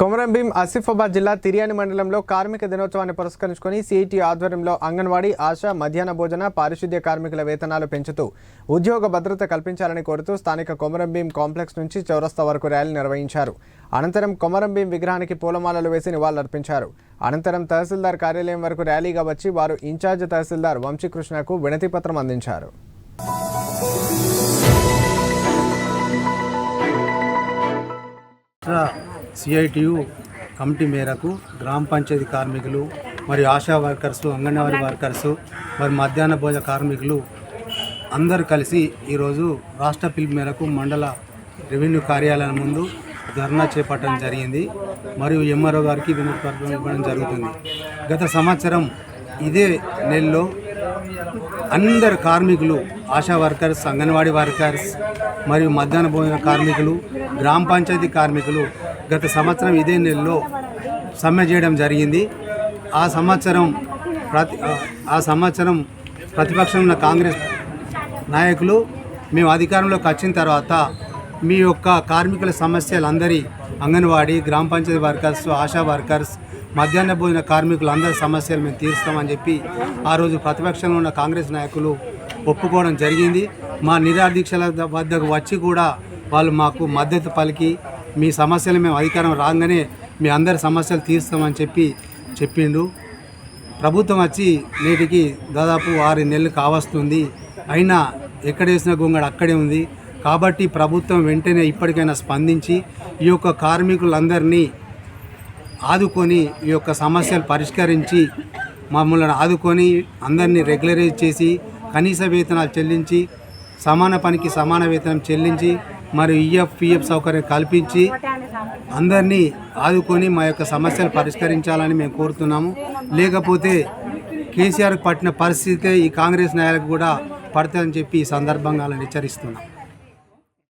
కొమరంభీం ఆసిఫాబాద్ జిల్లా తిరియాని మండలంలో కార్మిక దినోత్సవాన్ని పురస్కరించుకొని సిఐటి ఆధ్వర్యంలో అంగన్వాడీ ఆశ మధ్యాహ్న భోజన పారిశుద్ధ్య కార్మికుల వేతనాలు పెంచుతూ ఉద్యోగ భద్రత కల్పించాలని కోరుతూ స్థానిక కొమరంభీం కాంప్లెక్స్ నుంచి చౌరస్తా వరకు ర్యాలీ నిర్వహించారు. అనంతరం కొమరంభీం విగ్రహానికి పూలమాలలు వేసి నివాళులర్పించారు. అనంతరం తహసీల్దార్ కార్యాలయం వరకు ర్యాలీగా వచ్చి వారు ఇన్ఛార్జ్ తహసీల్దార్ వంశీకృష్ణకు వినతిపత్రం అందించారు. సిఐటియు కమిటీ మేరకు గ్రామ పంచాయతీ కార్మికులు మరియు ఆశా వర్కర్స్ అంగన్వాడీ వర్కర్స్ మరి మధ్యాహ్న భోజన కార్మికులు అందరూ కలిసి ఈరోజు రాష్ట్ర పిలుపు మేరకు మండల రెవెన్యూ కార్యాలయం ముందు ధర్నా చేపట్టడం జరిగింది. మరియు ఎంఆర్ఓ గారికి వినతిపత్రం ఇవ్వడం జరుగుతుంది. గత సంవత్సరం ఇదే నెలలో అందరు కార్మికులు ఆశా వర్కర్స్ అంగన్వాడీ వర్కర్స్ మరియు మధ్యాహ్న భోజన కార్మికులు గ్రామ పంచాయతీ కార్మికులు గత సంవత్సరం ఇదే నెలలో సమ్మె చేయడం జరిగింది. ఆ సంవత్సరం ప్రతి ఆ సంవత్సరం ప్రతిపక్షం ఉన్న కాంగ్రెస్ నాయకులు మేము అధికారంలోకి వచ్చిన తర్వాత మీ యొక్క కార్మికుల సమస్యలందరి అంగన్వాడీ గ్రామ పంచాయతీ వర్కర్స్ ఆశా వర్కర్స్ మధ్యాహ్న భోజన కార్మికులు అందరి సమస్యలు మేము తీరుస్తామని చెప్పి ఆ రోజు ప్రతిపక్షంలో ఉన్న కాంగ్రెస్ నాయకులు ఒప్పుకోవడం జరిగింది. మా నిరాదీక్షల వద్దకు వచ్చి కూడా వాళ్ళు మాకు మద్దతు పలికి మీ సమస్యలు మేము అధికారం రాగానే మీ అందరి సమస్యలు తీరుస్తామని చెప్పి చెప్పిండు. ప్రభుత్వం వచ్చి నేటికి దాదాపు ఆరు నెలలు కావస్తుంది. అయినా ఎక్కడ వేసిన గొంగడు అక్కడే ఉంది. కాబట్టి ప్రభుత్వం వెంటనే ఇప్పటికైనా స్పందించి ఈ యొక్క కార్మికులందరినీ ఆదుకొని ఈ యొక్క సమస్యలు పరిష్కరించి మమ్మల్ని ఆదుకొని అందరినీ రెగ్యులరైజ్ చేసి కనీస వేతనాలు చెల్లించి సమాన పనికి సమాన వేతనం చెల్లించి మరియు ఈఎఫ్ పిఎఫ్ సౌకర్యం కల్పించి అందరినీ ఆదుకొని మా యొక్క సమస్యలు పరిష్కరించాలని మేము కోరుతున్నాము. లేకపోతే కేసీఆర్ పట్టిన పరిస్థితే ఈ కాంగ్రెస్ నాయకులకు కూడా పడతాయని చెప్పి ఈ సందర్భంగా వాళ్ళని హెచ్చరిస్తున్నాం